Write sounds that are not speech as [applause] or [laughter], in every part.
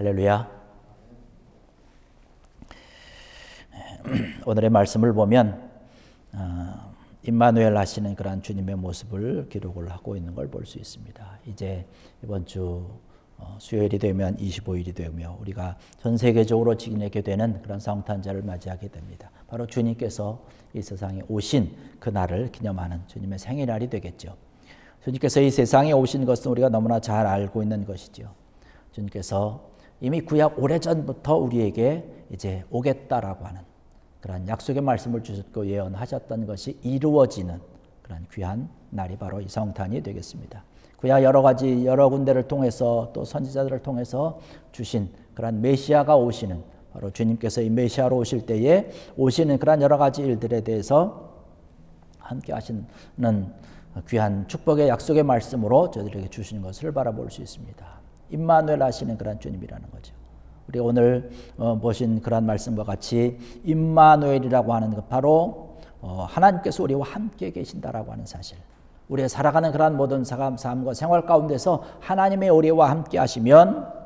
할렐루야. [clears throat] 오늘의 말씀을 보면 어, 임마누엘 하시는 그러한 주님의 모습을 기록을 하고 있는 걸 볼 수 있습니다. 이제 이번 주 어, 수요일이 되면 25일이 되며 우리가 전 세계적으로 지내게 되는 그런 성탄절을 맞이하게 됩니다. 바로 주님께서 이 세상에 오신 그 날을 기념하는 주님의 생일날이 되겠죠. 주님께서 이 세상에 오신 것은 우리가 너무나 잘 알고 있는 것이죠. 주님께서 이미 구약 오래전부터 우리에게 이제 오겠다라고 하는 그런 약속의 말씀을 주셨고 예언하셨던 것이 이루어지는 그런 귀한 날이 바로 이 성탄이 되겠습니다. 구약 여러 가지 여러 군데를 통해서 또 선지자들을 통해서 주신 그런 메시아가 오시는 바로 주님께서 이 메시아로 오실 때에 오시는 그런 여러 가지 일들에 대해서 함께 하시는 귀한 축복의 약속의 말씀으로 저들에게 주시는 것을 바라볼 수 있습니다. 임마누엘 하시는 그런 주님이라는 거죠. 우리 오늘 어, 보신 그런 말씀과 같이 임마누엘이라고 하는 것 바로 어, 하나님께서 우리와 함께 계신다라고 하는 사실. 우리가 살아가는 그러한 모든 삶과 생활 가운데서 하나님의 우리와 함께 하시면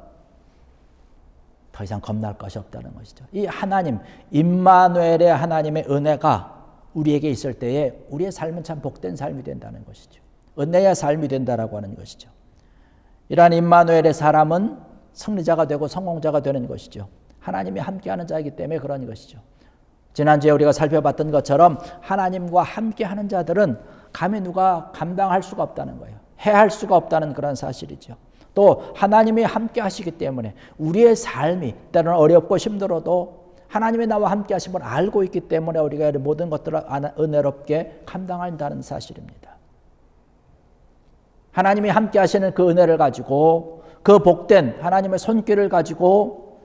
더 이상 겁날 것이 없다는 것이죠. 이 하나님, 임마누엘의 하나님의 은혜가 우리에게 있을 때에 우리의 삶은 참 복된 삶이 된다는 것이죠. 은혜의 삶이 된다라고 하는 것이죠. 이러한 임마누엘의 사람은 승리자가 되고 성공자가 되는 것이죠. 하나님이 함께하는 자이기 때문에 그런 것이죠. 지난주에 우리가 살펴봤던 것처럼 하나님과 함께하는 자들은 감히 누가 감당할 수가 없다는 거예요. 해할 수가 없다는 그런 사실이죠. 또 하나님이 함께 하시기 때문에 우리의 삶이 때로는 어렵고 힘들어도 하나님이 나와 함께 하심을 알고 있기 때문에 우리가 모든 것들을 은혜롭게 감당한다는 사실입니다. 하나님이 함께 하시는 그 은혜를 가지고 그 복된 하나님의 손길을 가지고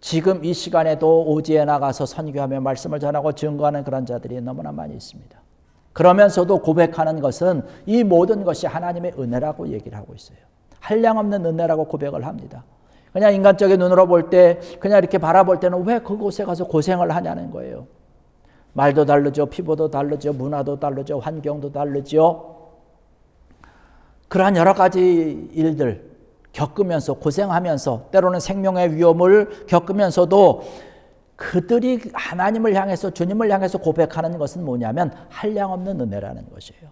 지금 이 시간에도 오지에 나가서 선교하며 말씀을 전하고 증거하는 그런 자들이 너무나 많이 있습니다. 그러면서도 고백하는 것은 이 모든 것이 하나님의 은혜라고 얘기를 하고 있어요. 한량없는 은혜라고 고백을 합니다. 그냥 인간적인 눈으로 볼 때, 그냥 이렇게 바라볼 때는 왜 그곳에 가서 고생을 하냐는 거예요. 말도 다르죠. 피부도 다르죠. 문화도 다르죠. 환경도 다르죠. 그러한 여러 가지 일들, 겪으면서 고생하면서 때로는 생명의 위험을 겪으면서도 그들이 하나님을 향해서 주님을 향해서 고백하는 것은 뭐냐면 한량 없는 은혜라는 것이에요.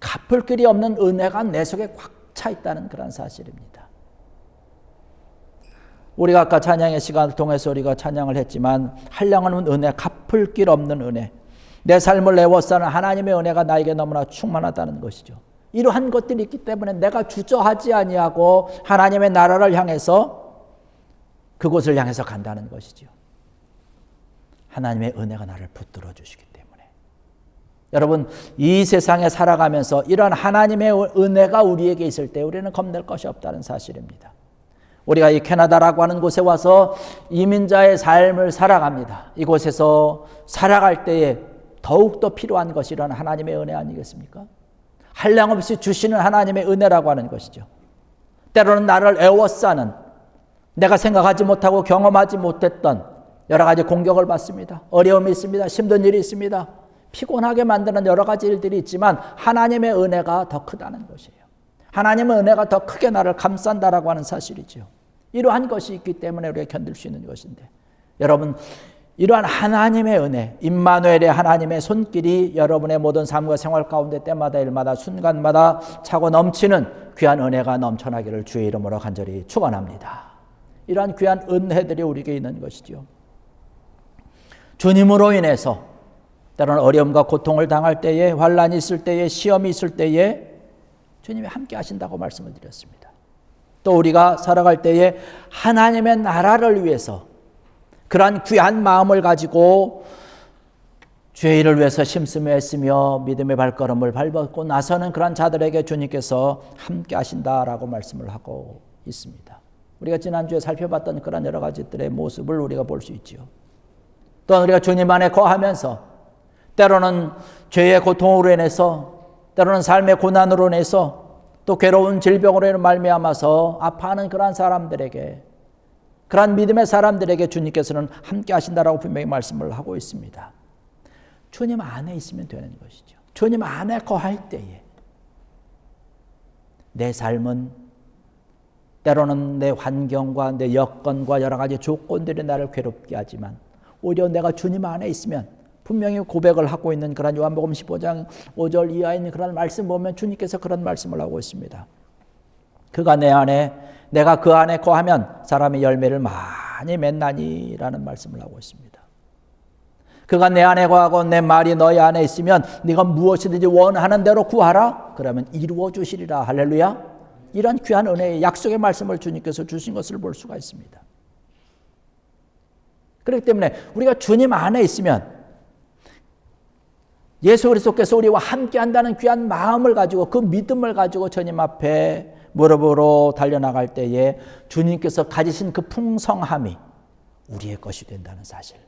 갚을 길이 없는 은혜가 내 속에 꽉 차 있다는 그런 사실입니다. 우리가 아까 찬양의 시간을 통해서 우리가 찬양을 했지만 한량없는 은혜, 갚을 길 없는 은혜, 내 삶을 애워싸는 하나님의 은혜가 나에게 너무나 충만하다는 것이죠. 이러한 것들이 있기 때문에 내가 주저하지 아니하고 하나님의 나라를 향해서 그곳을 향해서 간다는 것이죠. 하나님의 은혜가 나를 붙들어 주시기 때문에. 여러분, 이 세상에 살아가면서 이런 하나님의 은혜가 우리에게 있을 때 우리는 겁낼 것이 없다는 사실입니다. 우리가 이 캐나다라고 하는 곳에 와서 이민자의 삶을 살아갑니다. 이곳에서 살아갈 때에 더욱더 필요한 것이 이런 하나님의 은혜 아니겠습니까? 한량없이 주시는 하나님의 은혜라고 하는 것이죠. 때로는 나를 애워싸는 내가 생각하지 못하고 경험하지 못했던 여러 가지 공격을 받습니다. 어려움이 있습니다. 힘든 일이 있습니다. 피곤하게 만드는 여러 가지 일들이 있지만 하나님의 은혜가 더 크다는 것이에요. 하나님의 은혜가 더 크게 나를 감싼다라고 하는 사실이죠. 이러한 것이 있기 때문에 우리가 견딜 수 있는 것인데 여러분 이러한 하나님의 은혜, 임마누엘의 하나님의 손길이 여러분의 모든 삶과 생활 가운데 때마다 일마다 순간마다 차고 넘치는 귀한 은혜가 넘쳐나기를 주의 이름으로 간절히 축원합니다. 이러한 귀한 은혜들이 우리에게 있는 것이죠. 주님으로 인해서 때로는 어려움과 고통을 당할 때에 환란이 있을 때에 시험이 있을 때에 주님이 함께 하신다고 말씀을 드렸습니다. 또 우리가 살아갈 때에 하나님의 나라를 위해서 그러한 귀한 마음을 가지고 일을 위해서 심쓰며 했으며 믿음의 발걸음을 밟았고 나서는 그런 자들에게 주님께서 함께 하신다라고 말씀을 하고 있습니다. 우리가 지난주에 살펴봤던 그런 여러 가지들의 모습을 우리가 볼 수 있죠. 또한 우리가 주님 안에 거하면서 때로는 죄의 고통으로 인해서 때로는 삶의 고난으로 인해서 또 괴로운 질병으로 말미암아서 아파하는 그러한 사람들에게 그러한 믿음의 사람들에게 주님께서는 함께 하신다라고 분명히 말씀을 하고 있습니다. 주님 안에 있으면 되는 것이죠. 주님 안에 거할 때에 내 삶은 때로는 내 환경과 내 여건과 여러 가지 조건들이 나를 괴롭게 하지만 오히려 내가 주님 안에 있으면 분명히 고백을 하고 있는 그런 요한복음 15장 5절 이하에 있는 그런 말씀 보면 주님께서 그런 말씀을 하고 있습니다. 그가 내 안에 내가 그 안에 거하면 사람이 열매를 많이 맺나니라는 말씀을 하고 있습니다. 그가 내 안에 거하고 내 말이 너희 안에 있으면 네가 무엇이든지 원하는 대로 구하라 그러면 이루어 주시리라 할렐루야. 이런 귀한 은혜의 약속의 말씀을 주님께서 주신 것을 볼 수가 있습니다. 그렇기 때문에 우리가 주님 안에 있으면 예수 그리스도께서 우리와 함께 한다는 귀한 마음을 가지고 그 믿음을 가지고 주님 앞에 무릎으로 달려나갈 때에 주님께서 가지신 그 풍성함이 우리의 것이 된다는 사실.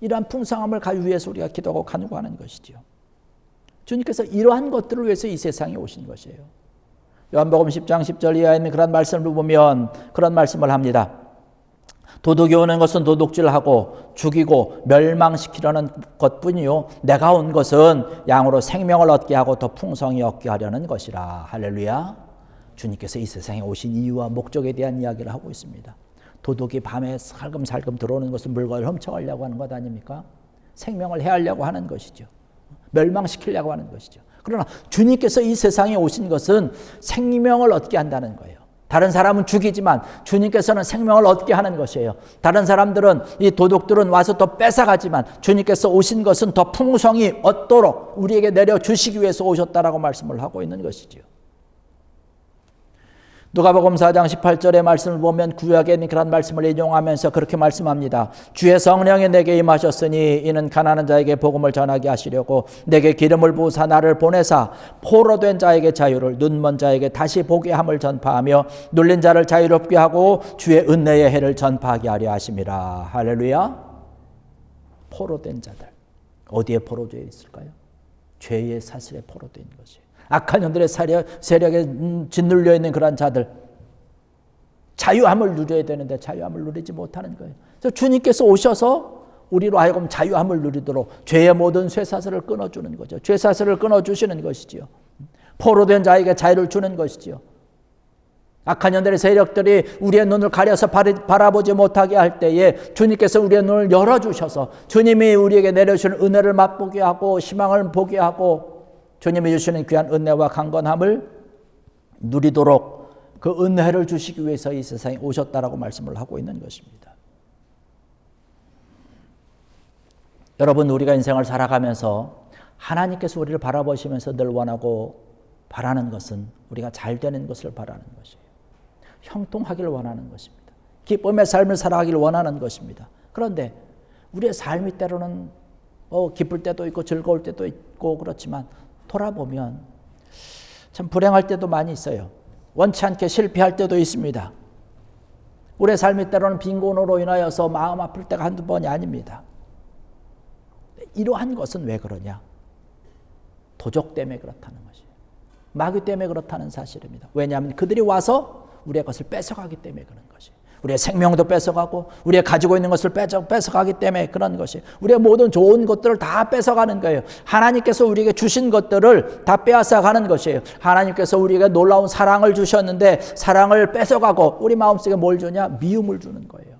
이러한 풍성함을 가지기 위해서 우리가 기도하고 간구하는 것이지요. 주님께서 이러한 것들을 위해서 이 세상에 오신 것이에요. 요한복음 10장 10절 이하에 있는 그런 말씀을 보면 그런 말씀을 합니다. 도둑이 오는 것은 도둑질하고 죽이고 멸망시키려는 것뿐이요. 내가 온 것은 양으로 생명을 얻게 하고 더 풍성히 얻게 하려는 것이라. 할렐루야. 주님께서 이 세상에 오신 이유와 목적에 대한 이야기를 하고 있습니다. 도둑이 밤에 살금살금 들어오는 것은 물건을 훔쳐가려고 하는 것 아닙니까? 생명을 해하려고 하는 것이죠. 멸망시키려고 하는 것이죠. 그러나 주님께서 이 세상에 오신 것은 생명을 얻게 한다는 거예요. 다른 사람은 죽이지만 주님께서는 생명을 얻게 하는 것이에요. 다른 사람들은 이 도둑들은 와서 더 뺏어가지만 주님께서 오신 것은 더 풍성히 얻도록 우리에게 내려 주시기 위해서 오셨다라고 말씀을 하고 있는 것이지요. 누가복음 4장 18절의 말씀을 보면 구약에 있는 그런 말씀을 인용하면서 그렇게 말씀합니다. 주의 성령이 내게 임하셨으니 이는 가난한 자에게 복음을 전하게 하시려고 내게 기름을 부으사 나를 보내사 포로된 자에게 자유를 눈먼 자에게 다시 보게 함을 전파하며 눌린 자를 자유롭게 하고 주의 은혜의 해를 전파하게 하려 하심이라. 할렐루야. 포로된 자들 어디에 포로되어 있을까요? 죄의 사슬에 포로된 것이에요. 악한 영들의 세력, 세력에 음, 짓눌려 있는 그러한 자들 자유함을 누려야 되는데 자유함을 누리지 못하는 거예요. 그래서 주님께서 오셔서 우리로 하여금 자유함을 누리도록 죄의 모든 쇠사슬을 끊어주는 거죠. 죄사슬을 끊어주시는 것이지요. 포로된 자에게 자유를 주는 것이지요. 악한 년들의 세력들이 우리의 눈을 가려서 바라보지 못하게 할 때에 주님께서 우리의 눈을 열어주셔서 주님이 우리에게 내려주는 은혜를 맛보게 하고 희망을 보게 하고 주님이 주시는 귀한 은혜와 강건함을 누리도록 그 은혜를 주시기 위해서 이 세상에 오셨다라고 말씀을 하고 있는 것입니다. 여러분 우리가 인생을 살아가면서 하나님께서 우리를 바라보시면서 늘 원하고 바라는 것은 우리가 잘 되는 것을 바라는 것이에요. 형통하기를 원하는 것입니다. 기쁨의 삶을 살아가기를 원하는 것입니다. 그런데 우리의 삶이 때로는 어, 기쁠 때도 있고 즐거울 때도 있고 그렇지만 돌아보면 참 불행할 때도 많이 있어요. 원치 않게 실패할 때도 있습니다. 우리의 삶이 때로는 빈곤으로 인하여서 마음 아플 때가 한두 번이 아닙니다. 이러한 것은 왜 그러냐? 도적 때문에 그렇다는 것이에요. 마귀 때문에 그렇다는 사실입니다. 왜냐하면 그들이 와서 우리의 것을 뺏어가기 때문에 그런 것이에요. 우리의 생명도 뺏어가고 우리의 가지고 있는 것을 뺏어, 뺏어가기 때문에 그런 것이 우리의 모든 좋은 것들을 다 뺏어가는 거예요. 하나님께서 우리에게 주신 것들을 다 빼앗아가는 것이에요. 하나님께서 우리에게 놀라운 사랑을 주셨는데 사랑을 뺏어가고 우리 마음속에 뭘 주냐? 미움을 주는 거예요.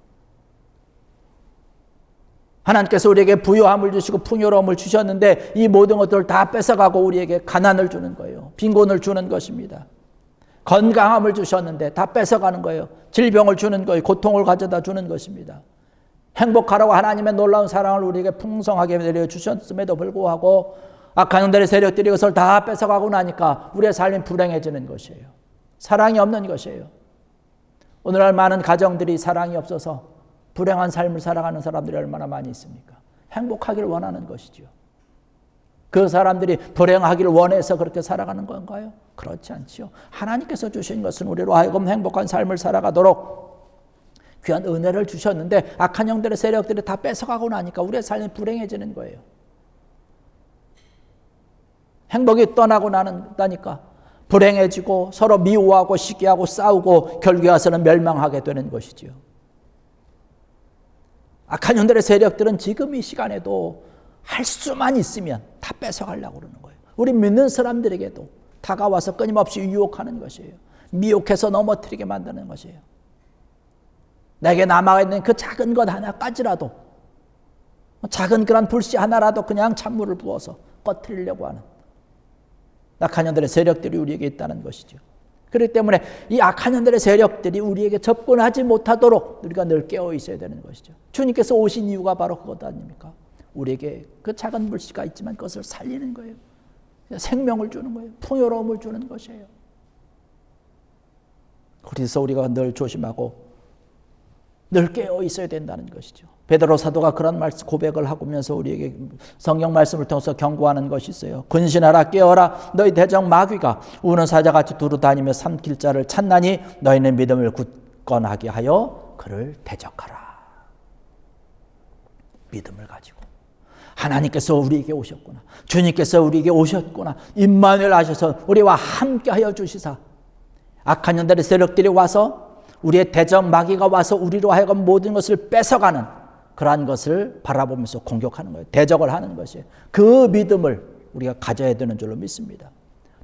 하나님께서 우리에게 부요함을 주시고 풍요로움을 주셨는데 이 모든 것들을 다 뺏어가고 우리에게 가난을 주는 거예요. 빈곤을 주는 것입니다. 건강함을 주셨는데 다 뺏어가는 거예요. 질병을 주는 거예요. 고통을 가져다 주는 것입니다. 행복하라고 하나님의 놀라운 사랑을 우리에게 풍성하게 내려주셨음에도 불구하고 악한 영들의 세력들이 그것을 다 뺏어가고 나니까 우리의 삶이 불행해지는 것이에요. 사랑이 없는 것이에요. 오늘날 많은 가정들이 사랑이 없어서 불행한 삶을 살아가는 사람들이 얼마나 많이 있습니까? 행복하기를 원하는 것이지요. 그 사람들이 불행하기를 원해서 그렇게 살아가는 건가요? 그렇지 않지요. 하나님께서 주신 것은 우리로 하여금 행복한 삶을 살아가도록 귀한 은혜를 주셨는데 악한 영들의 세력들이 다 뺏어가고 나니까 우리의 삶이 불행해지는 거예요. 행복이 떠나고 나니까 불행해지고 서로 미워하고 시기하고 싸우고 결국에 와서는 멸망하게 되는 것이지요. 악한 영들의 세력들은 지금 이 시간에도 할 수만 있으면 다 뺏어가려고 그러는 거예요. 우리 믿는 사람들에게도 다가와서 끊임없이 유혹하는 것이에요. 미혹해서 넘어뜨리게 만드는 것이에요. 내게 남아있는 그 작은 것 하나까지라도 작은 그런 불씨 하나라도 그냥 찬물을 부어서 꺼뜨리려고 하는 악한 년들의 세력들이 우리에게 있다는 것이죠. 그렇기 때문에 이 악한 년들의 세력들이 우리에게 접근하지 못하도록 우리가 늘 깨어 있어야 되는 것이죠. 주님께서 오신 이유가 바로 그것 아닙니까? 우리에게 그 작은 불씨가 있지만 그것을 살리는 거예요. 생명을 주는 거예요. 풍요로움을 주는 것이에요. 그래서 우리가 늘 조심하고 늘 깨어 있어야 된다는 것이죠. 베드로 사도가 그런 말씀 고백을 하면서 우리에게 성경 말씀을 통해서 경고하는 것이 있어요. 근신하라 깨어라 너희 대적 마귀가 우는 사자같이 두루 다니며 삼킬 자를 찾나니 너희는 믿음을 굳건하게 하여 그를 대적하라. 믿음을 가지고 하나님께서 우리에게 오셨구나. 주님께서 우리에게 오셨구나. 임마누엘 하셔서 우리와 함께 하여 주시사 악한 년들의 세력들이 와서 우리의 대적 마귀가 와서 우리로 하여금 모든 것을 뺏어가는 그러한 것을 바라보면서 공격하는 거예요. 대적을 하는 것이에요. 그 믿음을 우리가 가져야 되는 줄로 믿습니다.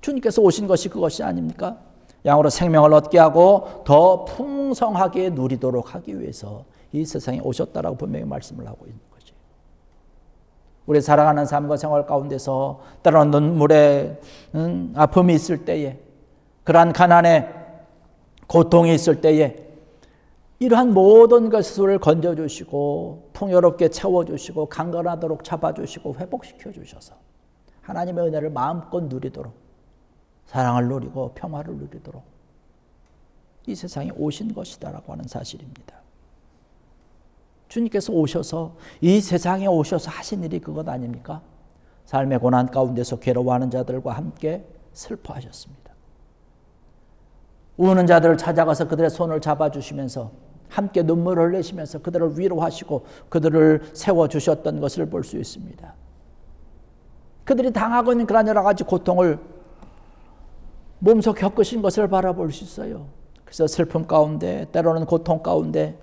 주님께서 오신 것이 그것이 아닙니까? 양으로 생명을 얻게 하고 더 풍성하게 누리도록 하기 위해서 이 세상에 오셨다라고 분명히 말씀을 하고 있는. 우리 살아가는 삶과 생활 가운데서 때로는 눈물에 음, 아픔이 있을 때에 그러한 가난에 고통이 있을 때에 이러한 모든 것을 건져주시고 풍요롭게 채워주시고 강건하도록 잡아주시고 회복시켜 주셔서 하나님의 은혜를 마음껏 누리도록 사랑을 누리고 평화를 누리도록 이 세상에 오신 것이다라고 하는 사실입니다. 주님께서 오셔서 이 세상에 오셔서 하신 일이 그것 아닙니까? 삶의 고난 가운데서 괴로워하는 자들과 함께 슬퍼하셨습니다. 우는 자들을 찾아가서 그들의 손을 잡아주시면서 함께 눈물을 흘리시면서 그들을 위로하시고 그들을 세워주셨던 것을 볼 수 있습니다. 그들이 당하고 있는 그런 여러 가지 고통을 몸소 겪으신 것을 바라볼 수 있어요. 그래서 슬픔 가운데, 때로는 고통 가운데,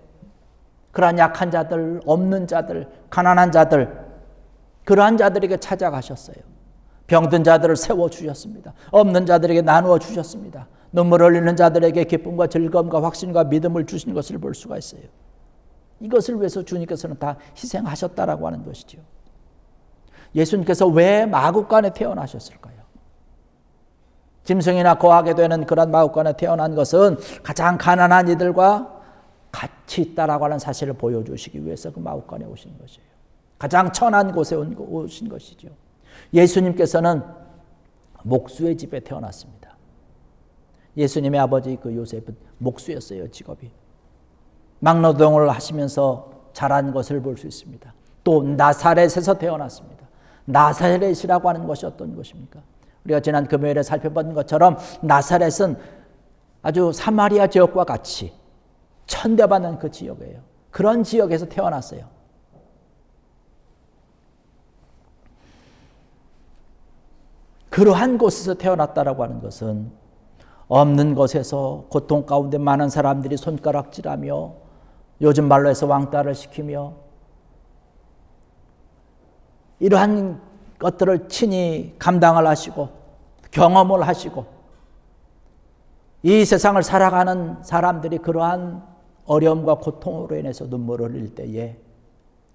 그러한 약한 자들, 없는 자들, 가난한 자들, 그러한 자들에게 찾아가셨어요. 병든 자들을 세워주셨습니다. 없는 자들에게 나누어 주셨습니다. 눈물 흘리는 자들에게 기쁨과 즐거움과 확신과 믿음을 주신 것을 볼 수가 있어요. 이것을 위해서 주님께서는 다 희생하셨다라고 하는 것이죠. 예수님께서 왜 마국간에 태어나셨을까요? 짐승이나 거하게 되는 그런 마국간에 태어난 것은 가장 가난한 이들과 같이 있다라고 하는 사실을 보여주시기 위해서 그 마국간에 오신 것이에요. 가장 천한 곳에 오신 것이죠. 예수님께서는 목수의 집에 태어났습니다. 예수님의 아버지 그 요셉은 목수였어요, 직업이. 막노동을 하시면서 자란 것을 볼 수 있습니다. 또 나사렛에서 태어났습니다. 나사렛이라고 하는 것이 어떤 것입니까? 우리가 지난 금요일에 살펴본 것처럼 나사렛은 아주 사마리아 지역과 같이 천대받는 그 지역이에요. 그런 지역에서 태어났어요. 그러한 곳에서 태어났다라고 하는 것은 없는 것에서 고통 가운데 많은 사람들이 손가락질하며 요즘 말로 해서 왕따를 시키며 이러한 것들을 친히 감당을 하시고 경험을 하시고 이 세상을 살아가는 사람들이 그러한 어려움과 고통으로 인해서 눈물을 흘릴 때에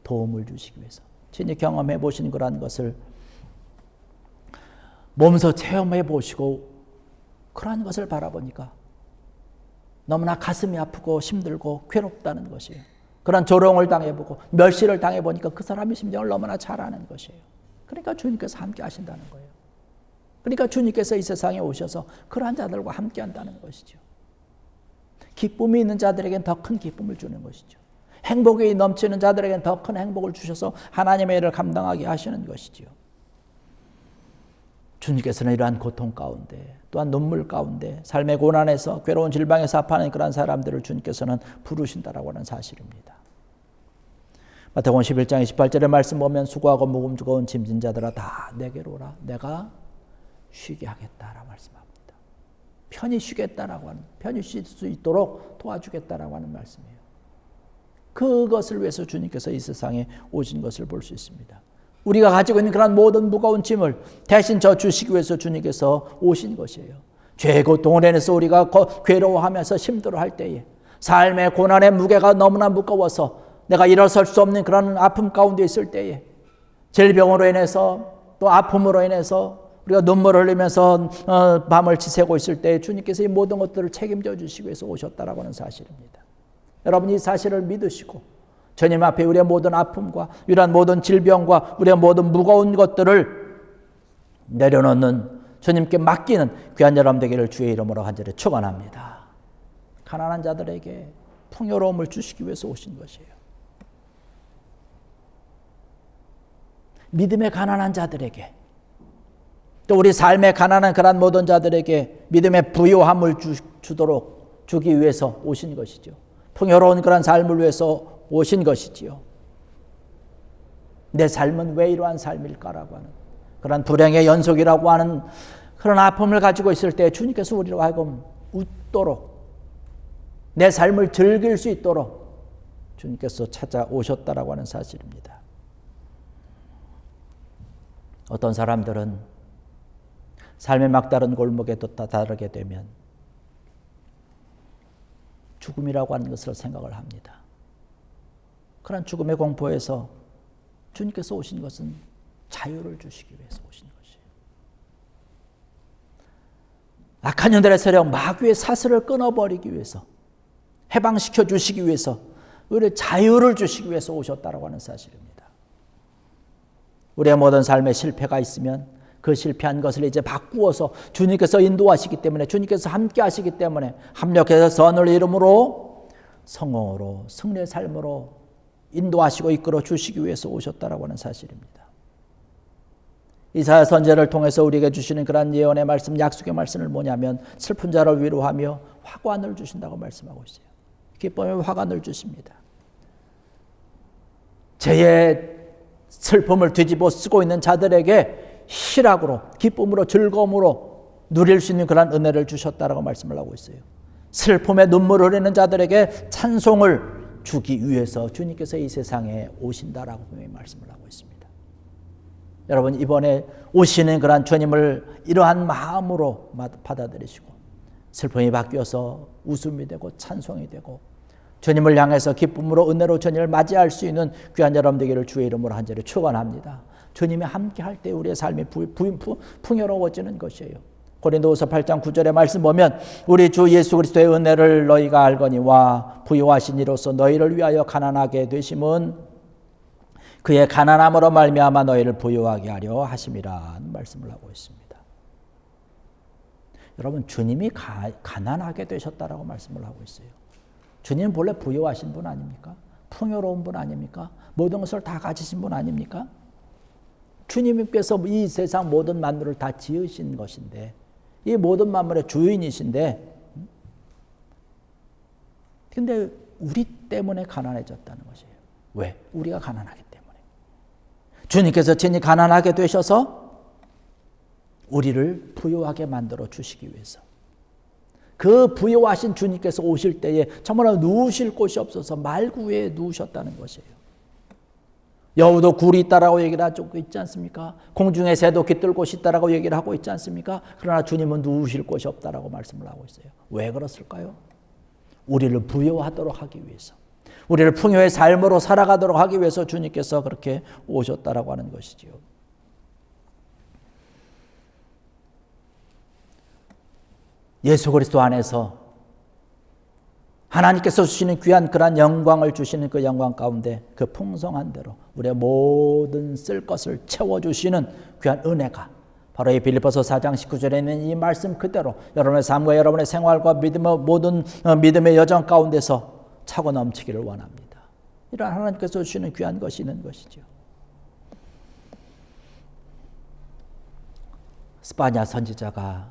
도움을 주시기 위해서 친히 경험해 보신 그러한 것을 몸소 체험해 보시고 그러한 것을 바라보니까 너무나 가슴이 아프고 힘들고 괴롭다는 것이에요. 그런 조롱을 당해보고 멸시를 당해보니까 그 사람의 심정을 너무나 잘 아는 것이에요. 그러니까 주님께서 함께 하신다는 거예요. 그러니까 주님께서 이 세상에 오셔서 그러한 자들과 함께 한다는 것이죠. 기쁨이 있는 자들에겐 더 큰 기쁨을 주는 것이죠. 행복이 넘치는 자들에겐 더 큰 행복을 주셔서 하나님의 일을 감당하게 하시는 것이죠. 주님께서는 이러한 고통 가운데 또한 눈물 가운데 삶의 고난에서 괴로운 질방에서 아파하는 그런 사람들을 주님께서는 부르신다라고 하는 사실입니다. 마태복음 11장 28절의 말씀 보면 수고하고 무거운 짐진 자들아 다 내게로 오라 내가 쉬게 하겠다라고 말씀합니다. 편히 쉬겠다라고 하는 편히 쉴 수 있도록 도와주겠다라고 하는 말씀이에요. 그것을 위해서 주님께서 이 세상에 오신 것을 볼 수 있습니다. 우리가 가지고 있는 그런 모든 무거운 짐을 대신 저 주시기 위해서 주님께서 오신 것이에요. 죄의 고통을 인해서 우리가 괴로워하면서 힘들어할 때에 삶의 고난의 무게가 너무나 무거워서 내가 일어설 수 없는 그런 아픔 가운데 있을 때에 질병으로 인해서 또 아픔으로 인해서 우리가 눈물을 흘리면서 어, 밤을 지새고 있을 때 주님께서 이 모든 것들을 책임져 주시기 위해서 오셨다라고 하는 사실입니다. 여러분 이 사실을 믿으시고 주님 앞에 우리의 모든 아픔과 이러한 모든 질병과 우리의 모든 무거운 것들을 내려놓는 주님께 맡기는 귀한 여러분 되기를 주의 이름으로 간절히 축원합니다. 가난한 자들에게 풍요로움을 주시기 위해서 오신 것이에요. 믿음의 가난한 자들에게 또 우리 삶의 가난한 그런 모든 자들에게 믿음의 부요함을 주, 주도록 주기 위해서 오신 것이죠. 풍요로운 그런 삶을 위해서 오신 것이지요. 내 삶은 왜 이러한 삶일까라고 하는 그런 불행의 연속이라고 하는 그런 아픔을 가지고 있을 때 주님께서 우리로 하여금 웃도록 내 삶을 즐길 수 있도록 주님께서 찾아오셨다라고 하는 사실입니다. 어떤 사람들은 삶의 막다른 골목에 다다르게 되면 죽음이라고 하는 것을 생각을 합니다. 그런 죽음의 공포에서 주님께서 오신 것은 자유를 주시기 위해서 오신 것이에요. 악한 년들의 세력 마귀의 사슬을 끊어버리기 위해서 해방시켜 주시기 위해서 우리 자유를 주시기 위해서 오셨다라고 하는 사실입니다. 우리의 모든 삶에 실패가 있으면 그 실패한 것을 이제 바꾸어서 주님께서 인도하시기 때문에 주님께서 함께 하시기 때문에 합력해서 선을 이름으로 성공으로 승리의 삶으로 인도하시고 이끌어 주시기 위해서 오셨다라고 하는 사실입니다. 이사야 선제를 통해서 우리에게 주시는 그러한 예언의 말씀, 약속의 말씀을 뭐냐면 슬픈 자를 위로하며 화관을 주신다고 말씀하고 있어요. 기쁨의 화관을 주십니다. 죄의 슬픔을 뒤집어 쓰고 있는 자들에게 희락으로 기쁨으로 즐거움으로 누릴 수 있는 그런 은혜를 주셨다라고 말씀을 하고 있어요. 슬픔에 눈물을 흘리는 자들에게 찬송을 주기 위해서 주님께서 이 세상에 오신다라고 분명히 말씀을 하고 있습니다. 여러분 이번에 오시는 그러한 주님을 이러한 마음으로 받아들이시고 슬픔이 바뀌어서 웃음이 되고 찬송이 되고 주님을 향해서 기쁨으로 은혜로 주님을 맞이할 수 있는 귀한 여러분 되기를 주의 이름으로 한절히 축원합니다. 주님이 함께 할 때 우리의 삶이 부, 부, 부, 풍요로워지는 것이에요. 고린도후서 8장 9절의 말씀 보면 우리 주 예수 그리스도의 은혜를 너희가 알거니와 부요하신 이로서 너희를 위하여 가난하게 되심은 그의 가난함으로 말미암아 너희를 부요하게 하려 하심이라 말씀을 하고 있습니다. 여러분 주님이 가, 가난하게 되셨다라고 말씀을 하고 있어요. 주님 본래 부요하신 분 아닙니까? 풍요로운 분 아닙니까? 모든 것을 다 가지신 분 아닙니까? 주님께서 이 세상 모든 만물을 다 지으신 것인데 이 모든 만물의 주인이신데 근데 우리 때문에 가난해졌다는 것이에요. 왜? 우리가 가난하기 때문에. 주님께서 친히 가난하게 되셔서 우리를 부유하게 만들어 주시기 위해서. 그 부유하신 주님께서 오실 때에 정말 누우실 곳이 없어서 말구에 누우셨다는 것이에요. 여우도 굴이 있다라고 얘기를 하고 있지 않습니까? 공중의 새도 깃들 곳이 있다라고 얘기를 하고 있지 않습니까? 그러나 주님은 누우실 곳이 없다라고 말씀을 하고 있어요. 왜 그렇을까요? 우리를 부여하도록 하기 위해서. 우리를 풍요의 삶으로 살아가도록 하기 위해서 주님께서 그렇게 오셨다라고 하는 것이지요. 예수 그리스도 안에서 하나님께서 주시는 귀한 그러한 영광을 주시는 그 영광 가운데 그 풍성한 대로 우리의 모든 쓸 것을 채워주시는 귀한 은혜가 바로 이 빌리포서 4장 19절에 있는 이 말씀 그대로 여러분의 삶과 여러분의 생활과 믿음의 모든 어, 믿음의 여정 가운데서 차고 넘치기를 원합니다. 이런 하나님께서 주시는 귀한 것이 있는 것이죠. 스파냐 선지자가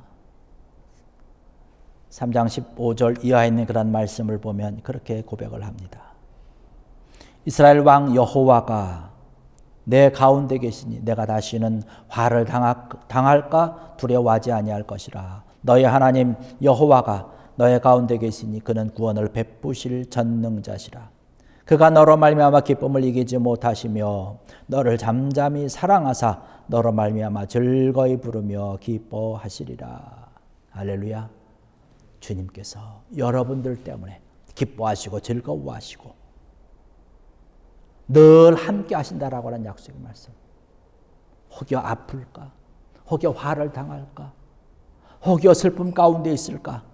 3장 15절 이하에 있는 그런 말씀을 보면 그렇게 고백을 합니다. 이스라엘 왕 여호와가 내 가운데 계시니 내가 다시는 화를 당할까 두려워하지 아니할 것이라. 너의 하나님 여호와가 너의 가운데 계시니 그는 구원을 베푸실 전능자시라. 그가 너로 말미암아 기쁨을 이기지 못하시며 너를 잠잠히 사랑하사 너로 말미암아 즐거이 부르며 기뻐하시리라. 할렐루야. 주님께서 여러분들 때문에 기뻐하시고 즐거워하시고 늘 함께 하신다라고 하는 약속의 말씀. 혹여 아플까? 혹여 화를 당할까? 혹여 슬픔 가운데 있을까?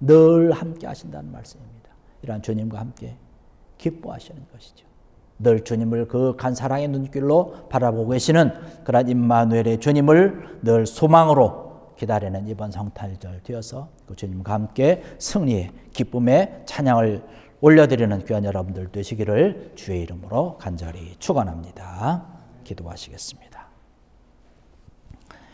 늘 함께 하신다는 말씀입니다. 이러한 주님과 함께 기뻐하시는 것이죠. 늘 주님을 그간 사랑의 눈길로 바라보고 계시는 그런 임마누엘의 주님을 늘 소망으로 기다리는 이번 성탄절 되어서 그 주님과 함께 승리의 기쁨의 찬양을 올려드리는 귀한 여러분들 되시기를 주의 이름으로 간절히 축원합니다. 기도하시겠습니다.